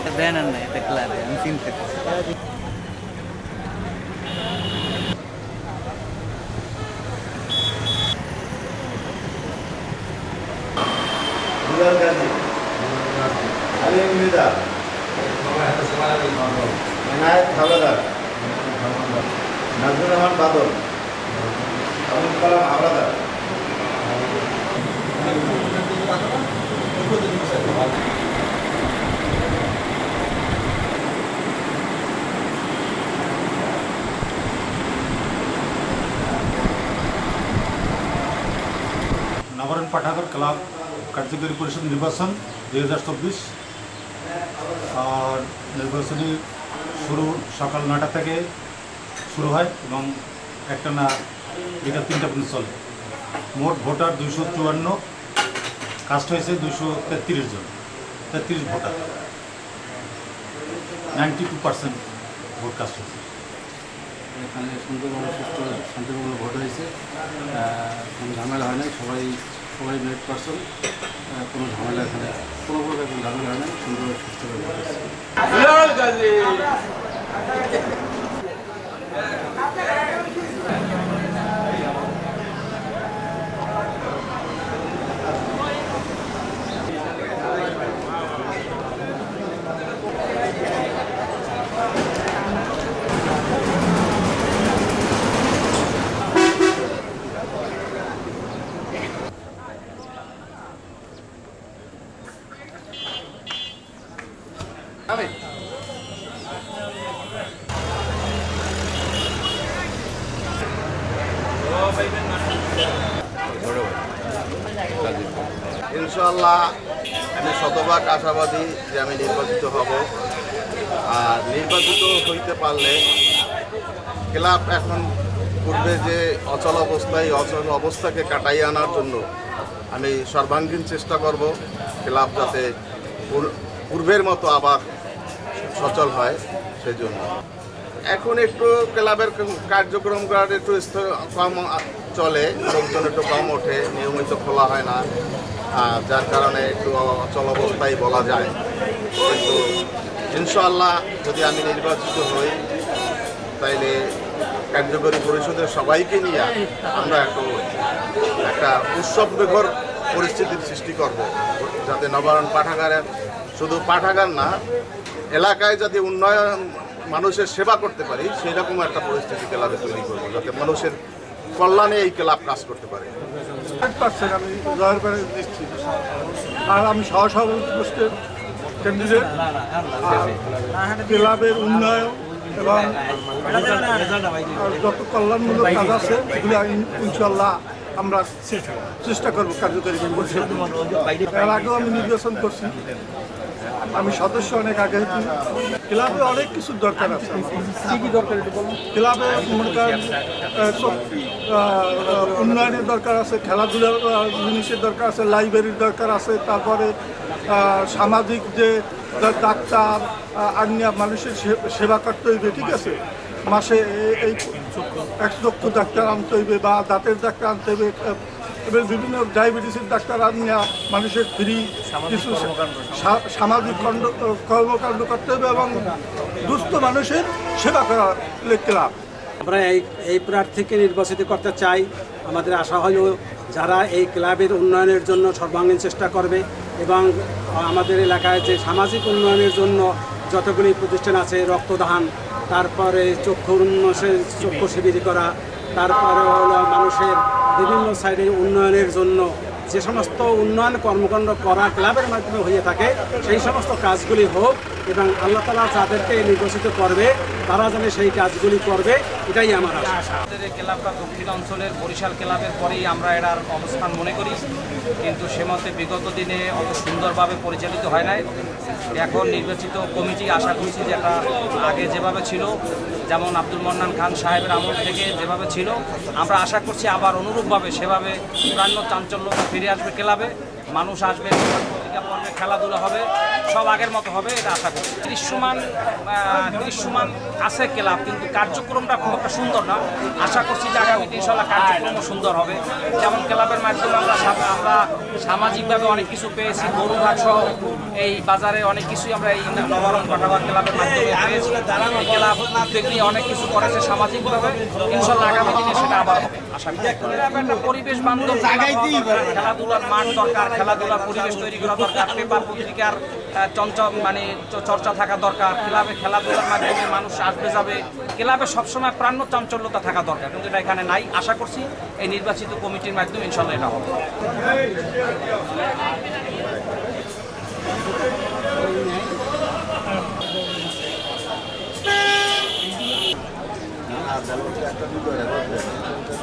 একটা দেন আর নাই দেখলাম নবরণ পাঠাগার ক্লাব কার্যকরী পরিষদ নির্বাচন দুই হাজার চব্বিশ। আর নির্বাচনী শুরু সকাল নটা থেকে শুরু হয় এবং একটা না বিকাল তিনটা পর্যন্ত চলে। মোট ভোটার দুইশো চুয়ান্ন, কাস্ট হয়েছে দুইশো তেত্রিশ জন, তেত্রিশ voter. Ninety two percent vote cast হয়েছে। এখানে সুন্দরভাবে সুস্থ শান্তিপূর্ণ ভোট হয়েছে। কোনো ঝামেলা হয় নাই, সবাই সবাই মেরিট পার্সন কোনো ঝামেলা এখানে কোনো প্রকার ঝামেলা হয় নাই সুন্দরভাবে সুস্থভাবে ভোট হয়েছে ইনশাল্লাহ আমি শতভাগ আশাবাদী যে আমি নির্বাচিত হব। আর নির্বাচিত হইতে পারলে ক্লাব এখন পূর্বে যে অচল অবস্থায়, অচল অবস্থাকে কাটাইয়ে আনার জন্য আমি সর্বাঙ্গীন চেষ্টা করব ক্লাব যাতে পূর্বের মতো আবার সচল হয় সেজন্য। এখন একটু ক্লাবের কার্যক্রম করার একটু কম চলে, লোকজন একটু কম ওঠে, নিয়মিত খোলা হয় না যার কারণে একটু অচল অবস্থায় বলা যায়। কিন্তু ইনশাআল্লাহ যদি আমি নির্বাচিত হই, তাইলে কার্যকরী পরিষদের সবাইকে নিয়ে আমরা একটু একটা উৎসব বেঘর পরিস্থিতির সৃষ্টি করব, যাতে নবায়ন পাঠাগারে শুধু পাঠাগার না, এলাকায় যাতে উন্নয়ন মানুষের সেবা করতে পারি সেই রকম একটা পরিস্থিতি ক্লাবে তৈরি করব, যাতে মানুষের কল্যাণে এই ক্লাব কাজ করতে পারে। আর আমি ক্লাবের উন্নয়ন এবং যত কল্যাণমূলক কাজ আছে, সেগুলো ইন- ইনশাল্লাহ আমরা চেষ্টা করব কার্যকরী এর আগেও আমি নির্বাচন করছি। আমি সদস্য অনেক আগে ক্লাবে অনেক কিছুর দরকার আছে। ক্লাবে মনে করেন উন্নয়নের দরকার আছে খেলাধুলার জিনিসের দরকার আছে লাইব্রেরির দরকার আছে তারপরে সামাজিক যে ডাক্তার আহ, মানুষের সেবা করতে হইবে ঠিক আছে? মাসে এই এক লক্ষ ডাক্তার আনতে হইবে বা দাঁতের ডাক্তার আনতে হইবে এবার বিভিন্ন ডায়াবেটিসের ডাক্তার আনিয়া মানুষের ফ্রি কিছু সামাজিক কর্ম- কর্মকাণ্ড করতে হবে এবং দুস্থ মানুষের সেবা করা ক্লাব আমরা এই এই প্রার্থীকে নির্বাচিত করতে চাই। আমাদের আশা হলো যারা এই ক্লাবের উন্নয়নের জন্য সর্বাঙ্গীন চেষ্টা করবে এবং আমাদের এলাকায় যে সামাজিক উন্নয়নের জন্য যতগুলি প্রতিষ্ঠান আছে রক্তদান তারপরে চক্ষু উন্নয়নের চক্ষু শিবির করা তারপরে হলো মানুষের বিভিন্ন সাইডে উন্নয়নের জন্য যে সমস্ত উন্নয়ন কর্মকাণ্ড করা ক্লাবের মাধ্যমে হয়ে থাকে, সেই সমস্ত কাজগুলি হোক এবং আল্লাহ তালা যাদেরকে নির্বাচিত করবে, তারা যেন সেই কাজগুলি করবে, এটাই আমার আশা। আমাদের ক্লাবটা দক্ষিণ অঞ্চলের বরিশাল ক্লাবের পরেই আমরা এটার অবস্থান মনে করি। কিন্তু সে মতে বিগত দিনে অত সুন্দরভাবে পরিচালিত হয় নাই। এখন নির্বাচিত কমিটি আশা করছি যেটা আগে যেভাবে ছিল, যেমন আব্দুল মন্নান খান সাহেবের আমল থেকে যেভাবে ছিল, আমরা আশা করছি আবার অনুরূপভাবে সেভাবে প্রাণ্য চাঞ্চল্য ফিরে আসবে ক্লাবে। মানুষ আসবে খেলাধুলা হবে, সব আগের মতো হবে, এটা আশা করি। দৃশ্যমান দৃশ্যমান আছে ক্লাব, কিন্তু কার্যক্রমটা খুব একটা সুন্দর না। আশা করছি যে আগামীতে ইনশাল্লাহ কার্যক্রমও সুন্দর হবে। যেমন ক্লাবের মাধ্যমে আমরা আমরা সামাজিকভাবে অনেক কিছু পেয়েছি গরুঘাট সহ এই বাজারে অনেক কিছুই আমরা এই নবরম কাটাবার ক্লাবের মাধ্যমে পেয়েছি। ক্লাব উদ্যোগ অনেক কিছু করেছে সামাজিকভাবে। ইনশাল্লাহ আগামী আবার হবে। আশা করি একটা পরিবেশ বান্ধব খেলাধুলার মাঠ দরকার খেলাধুলার পরিবেশ তৈরি করা দরকার পেপার পত্রিকার চঞ্চল মানে চর্চা থাকা দরকার ক্লাবে খেলাধুলার মাধ্যমে মানুষ আসবে যাবে। ক্লাবে সবসময় প্রাণ্য চাঞ্চল্যতা থাকা দরকার কিন্তু এটা এখানে নাই। আশা করছি এই নির্বাচিত কমিটির মাধ্যমে ইনশাল্লাহ এটা হবে।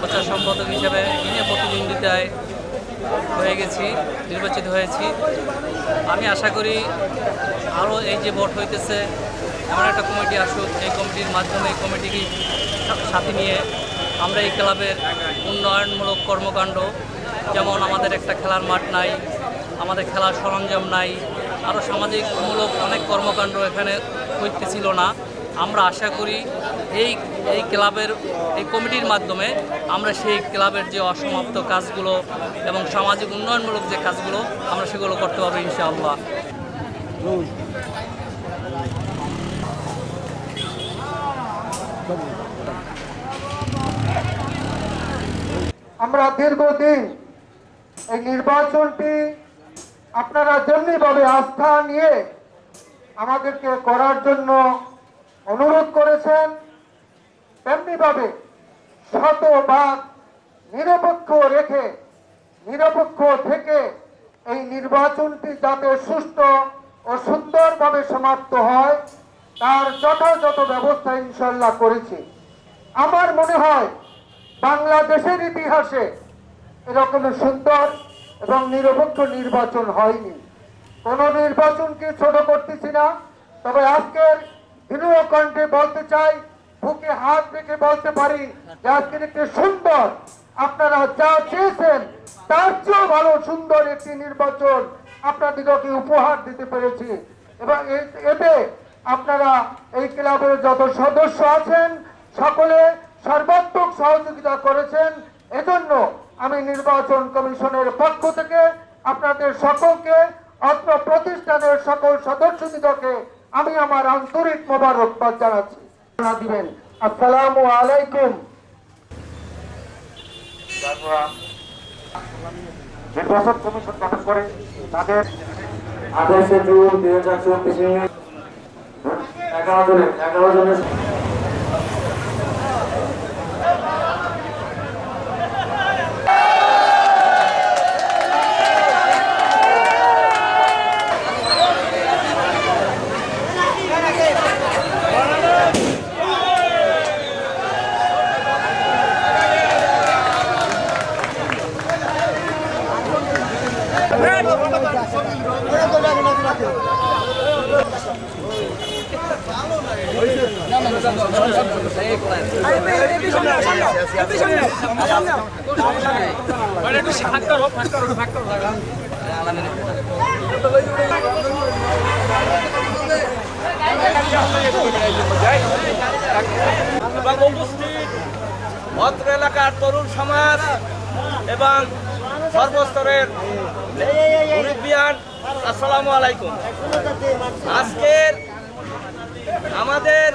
প্রচার সম্পাদক হিসেবে বিনা প্রতিদ্বন্দ্বিতায় হয়ে গেছি, নির্বাচিত হয়েছি। আমি আশা করি আরও এই যে ভোট হইতেছে, এমন একটা কমিটি আসুক, এই কমিটির মাধ্যমে এই কমিটিকে সাথে নিয়ে আমরা এই ক্লাবের উন্নয়নমূলক কর্মকাণ্ড, যেমন আমাদের একটা খেলার মাঠ নাই, আমাদের খেলার সরঞ্জাম নাই, আরও সামাজিকমূলক অনেক কর্মকাণ্ড এখানে হইতেছিল না। আমরা আশা করি এই এই ক্লাবের, এই কমিটির মাধ্যমে আমরা সেই ক্লাবের যে অসমাপ্ত কাজগুলো এবং সামাজিক উন্নয়নমূলক যে কাজগুলো আমরা সেগুলো করতে পারব ইনশাআল্লাহ। আমরা দীর্ঘদিন এই নির্বাচনটি আপনারা যেমনিভাবে আস্থা নিয়ে আমাদেরকে করার জন্য অনুরোধ করেছেন তেমনিভাবে শতভাগ নিরপেক্ষ রেখে, নিরপেক্ষ থেকে এই নির্বাচনটি যাতে সুষ্ঠু ও সুন্দরভাবে সমাপ্ত হয়, তার যথাযথ ব্যবস্থা ইনশাল্লাহ করেছি। আমার মনে হয় বাংলাদেশের ইতিহাসে এরকম সুন্দর এবং নিরপেক্ষ নির্বাচন হয়নি। কোন নির্বাচনকে ছোট করতেছি না, তবে আজকের বিনয় কণ্ঠে বলতে চাই, বুকে হাত রেখে বলতে পারি যে আজকের একটি সুন্দর, আপনারা যা চেয়েছেন, তার চেয়েও ভালো সুন্দর একটি নির্বাচন আপনাদিগকে উপহার দিতে পেরেছি। এবং এতে আপনারা এই ক্লাবের যত সদস্য আছেন, সকলে সর্বাত্মক সহযোগিতা করেছেন। এজন্য আমি নির্বাচন কমিশনের পক্ষ থেকে আপনাদের সকলকে অত্র প্রতিষ্ঠানের সকল সদস্যদিগকে আমি আমার আন্তরিক মোবারকবাদ জানাচ্ছি। দিবেন। আসসালামু আলাইকুম। নির্বাচন কমিশন গঠন করে তাদের আঠাশে জুন দুই হাজার চব্বিশে এগারো জনের এগারো জনের অত্র এলাকার তরুণ সমাজ এবং সর্বস্তরের আসসালামু আলাইকুম। আজকের আমাদের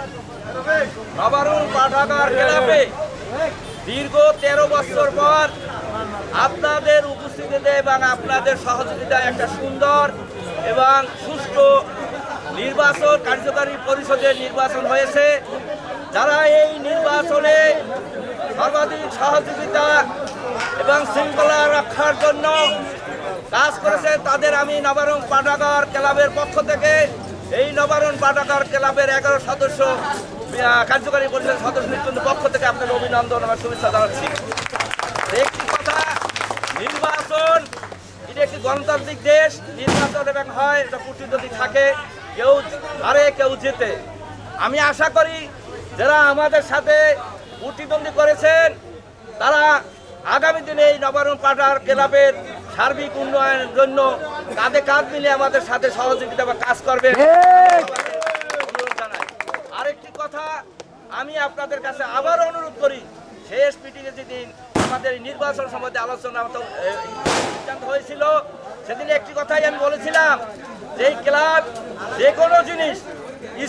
নবারুণ পাঠাগার ক্লাবে দীর্ঘ তেরো বছর পর আপনাদের উপস্থিতিতে এবং আপনাদের সহযোগিতায় একটা সুন্দর এবং সুষ্ঠু নির্বাচন, কার্যকারী পরিষদের নির্বাচন হয়েছে। যারা এই নির্বাচনে সর্বাধিক সহযোগিতা এবং শৃঙ্খলা রক্ষার জন্য কাজ করেছে, তাদের আমি নবারণ পাঠাগার ক্লাবের পক্ষ থেকে এই নবারণ পাঠাগার ক্লাবের এগারো সদস্য কার্যকারী পরিষদের সদস্য নেতৃত্বের পক্ষ থেকে আপনাদের অভিনন্দন আমার শুভেচ্ছা জানাচ্ছি। একটি কথা, নির্বাচন, এটি একটি গণতান্ত্রিক দেশ, নির্বাচন এবং হয়, এটা প্রতিদ্বন্দ্বী থাকে, কেউ হারে, কেউ জেতে। আমি আশা করি যারা আমাদের সাথে প্রতিদ্বন্দ্বী করেছেন, তারা আগামী দিনে এই নবারণ পাটার ক্লাবের সার্বিক উন্নয়নের জন্য কাঁধে কাঁধ মিলে আমাদের সাথে সহযোগিতা বা কাজ করবে কথা আমি আপনাদের কাছে আবার অনুরোধ করি, শেষ মিটিংয়ে যেদিন আমাদের নির্বাচন সম্বন্ধে আলোচনা সিদ্ধান্ত হয়েছিল, সেদিন একটি কথাই আমি বলেছিলাম যে ক্লাব যে কোনো জিনিস,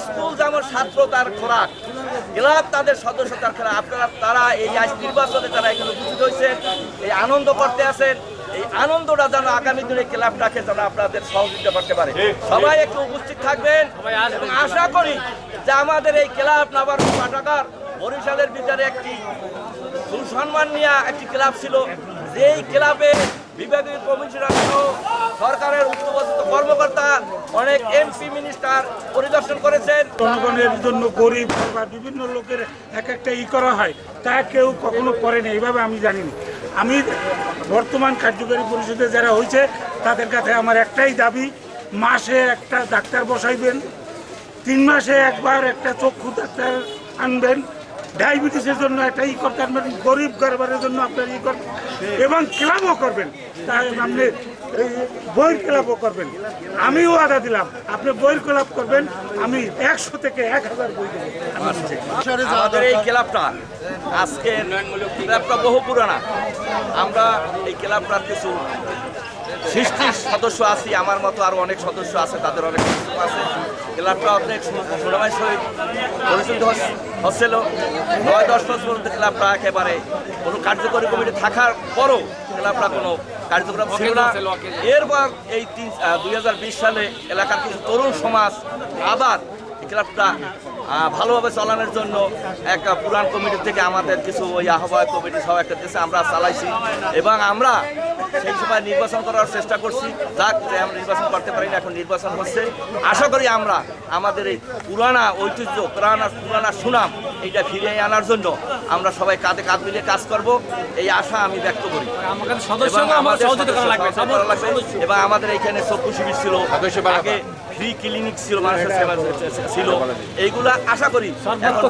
স্কুল যেমন ছাত্র তার খোরাক, ক্লাব তাদের সদস্য তার খোরাক, আপনারা, তারা এই নির্বাচনে তারা এখানে উপস্থিত হয়েছেন, এই আনন্দ করতে আছেন এই আনন্দটা যেন আগামী দিনে ক্লাবটাকে যেন আপনাদের সহযোগিতা করতে পারে। সবাই একটু উপস্থিত থাকবেন। এবং আশা করি যে আমাদের এই ক্লাব নাবার পাঠাগার বরিশালের ভিতরে একটি সুসম্মান নিয়ে একটি ক্লাব ছিল। যেই ক্লাবে বিভাগীয় কমিশনার সহ সরকারের উচ্চপদস্থ কর্মকর্তা অনেক এমপি মিনিস্টার পরিদর্শন করেছেন। জনগণের জন্য গরিব বা বিভিন্ন লোকের এক একটা ই করা হয় তা কেউ কখনো করেনি এইভাবে আমি জানি না আমি বর্তমান কার্যকরী পরিষদে যারা হয়েছে, তাদের কাছে আমার একটাই দাবি, মাসে একটা ডাক্তার বসাইবেন, তিন মাসে একবার একটা চক্ষু ডাক্তার আনবেন। ডায়াবেটিসের জন্য একটা ই করতে আনবেন গরিব গরবারের জন্য আপনার ই করবেন এবং ক্লাবও করবেন। তাই আপনি বইয়ের ক্লাবও করবেন। আমিও আদা দিলাম। আপনি বইয়ের ক্লাব করবেন, আমি একশো থেকে এক হাজার বই আমাদের এই ক্লাবটা আজকে ক্লাবটা বহু পুরানা। আমরা এই ক্লাবটার কিছু সৃষ্টির সদস্য আছি আমার মতো আরও অনেক সদস্য আছে তাদের অনেক আছে। ক্লাবটা অনেক সুনামের সহিত পরিচিত হচ্ছিল নয় দশ বছর পর্যন্ত ক্লাবটা একেবারে কোনো কার্যকরী কমিটি থাকার পরও ক্লাবটা কোনো কার্যক্রম ছিল না। এরপর এই তিন দুই সালে এলাকার কিছু তরুণ সমাজ আবার ক্লাবটা ভালোভাবে চালানোর জন্য একটা পুরান কমিটি থেকে আমাদের কিছু ওই আহ্বায়ক কমিটি সব একটা দেশে আমরা চালাইছি। এবং আমরা সেই সময় নির্বাচন করার চেষ্টা করছি। যাক, যে আমরা নির্বাচন করতে পারি না, এখন নির্বাচন হচ্ছে। আশা করি আমরা আমাদের এই পুরানা ঐতিহ্য, পুরানা পুরানা সুনাম এইটা ফিরিয়ে আনার জন্য আমরা সবাই কাঁধে কাঁধ মিলিয়ে কাজ করব। এই আশা আমি ব্যক্ত করি। আমাদের এবং আমাদের এখানে চক্ষু শিবির ছিল। আগে ফ্রি ক্লিনিক ছিল মানুষের সেবা ছিল। এইগুলা আশা করি।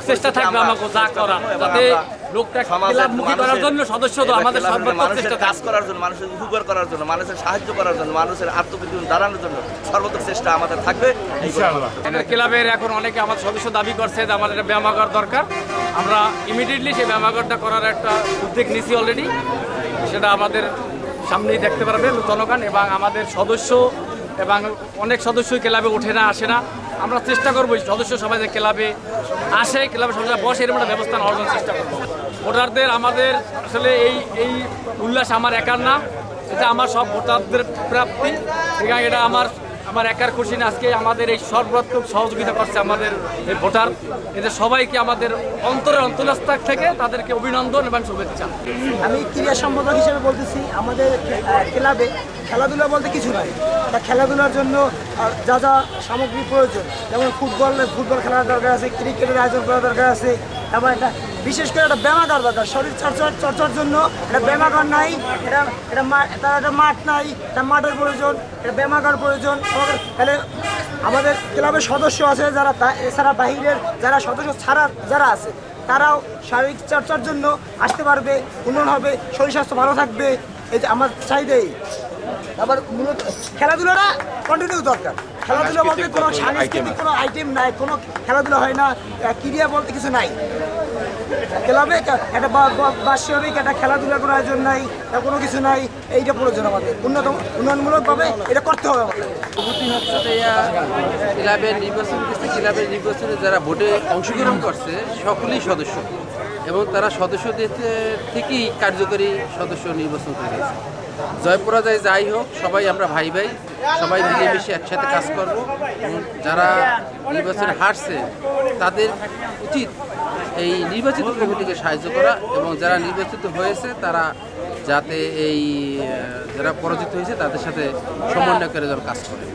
চেষ্টা থাকবে আমাকে যা করা যাতে লোকটা ক্লাবমুখী করার জন্য সদস্য তো আমাদের মানুষের কাজ করার জন্য মানুষের উপকার করার জন্য মানুষের সাহায্য করার জন্য মানুষের আত্মবিদ্যুৎ দাঁড়ানোর জন্য চেষ্টা আমাদের থাকবে। ক্লাবের এখন অনেকে আমার সদস্য দাবি করছে যে আমাদের একটা ব্যায়ামাগার দরকার। আমরা ইমিডিয়েটলি সেই ব্যায়ামাগারটা করার একটা উদ্যোগ নিছি অলরেডি সেটা আমাদের সামনেই দেখতে পারবে জনগণ এবং আমাদের সদস্য এবং অনেক সদস্যই ক্লাবে ওঠে না আসে না। আমরা চেষ্টা করব সদস্য সবাই যে ক্লাবে আসে, ক্লাবে সদস্য বসে এরকম একটা ব্যবস্থা অর্জন চেষ্টা করব। ভোটারদের আমাদের আসলে এই এই উল্লাস আমার একার না। এটা আমার সব ভোটারদের প্রাপ্তি। এখানে এটা আমার আমার একার খুশি না, আজকে আমাদের এই সর্বাত্মক সহযোগিতা করছে আমাদের এই ভোটার। এদের সবাইকে আমাদের অন্তরের অন্তরস্থাক থেকে তাদেরকে অভিনন্দন এবং শুভেচ্ছা। আমি ক্রীড়া সম্পাদক হিসেবে বলতেছি, আমাদের ক্লাবে খেলাধুলা বলতে কিছু নাই। তা খেলাধুলার জন্য যা যা সামগ্রী প্রয়োজন, যেমন ফুটবল ফুটবল খেলার দরকার আছে, ক্রিকেটের আয়োজন করার দরকার আছে তারপর এটা বিশেষ করে একটা ব্যায়ামাগার দরকার। শরীর চর্চার চর্চার জন্য এটা ব্যায়ামাগার নাই, এটা এটা তার একটা মাঠ নাই একটা মাঠের প্রয়োজন, এটা ব্যায়ামাগার প্রয়োজন। আমাদের তাহলে আমাদের ক্লাবের সদস্য আছে যারা এছাড়া বাহিরের যারা সদস্য ছাড়া যারা আছে, তারাও শারীরিক চর্চার জন্য আসতে পারবে, উন্নয়ন হবে, শরীর স্বাস্থ্য ভালো থাকবে। এই যে আমার চাইদেই আবার মূলত খেলাধুলাটা কন্টিনিউ দরকার। খেলাধুলা বলতে কোনো সাংস্কৃতিক কোনো আইটেম নাই কোনো খেলাধুলা হয় না ক্রিয়া বলতে কিছু নাই। ক্লাবে একটা একটা বা- বা- বাৎসরিক একটা খেলাধুলা করার আয়োজন নাই কোনো কিছু নাই এইটা প্রয়োজন আমাদের। উন্নত উন্নয়নমূলকভাবে এটা করতে হবে আমাদের। ক্লাবের নির্বাচন করছে ক্লাবের নির্বাচনে যারা ভোটে অংশগ্রহণ করছে সকলেই সদস্য। এবং তারা সদস্যদের থেকেই কার্যকরী সদস্য নির্বাচন করে গেছে জয় যাই হোক, সবাই আমরা ভাই ভাই, সবাই মিলেমিশে একসাথে কাজ করব। যারা নির্বাচনে হারছে, তাদের উচিত এই নির্বাচিত কমিটিকে সাহায্য করা এবং যারা নির্বাচিত হয়েছে, তারা যাতে এই যারা পরাজিত হয়েছে, তাদের সাথে সমন্বয় করে যেন কাজ করে।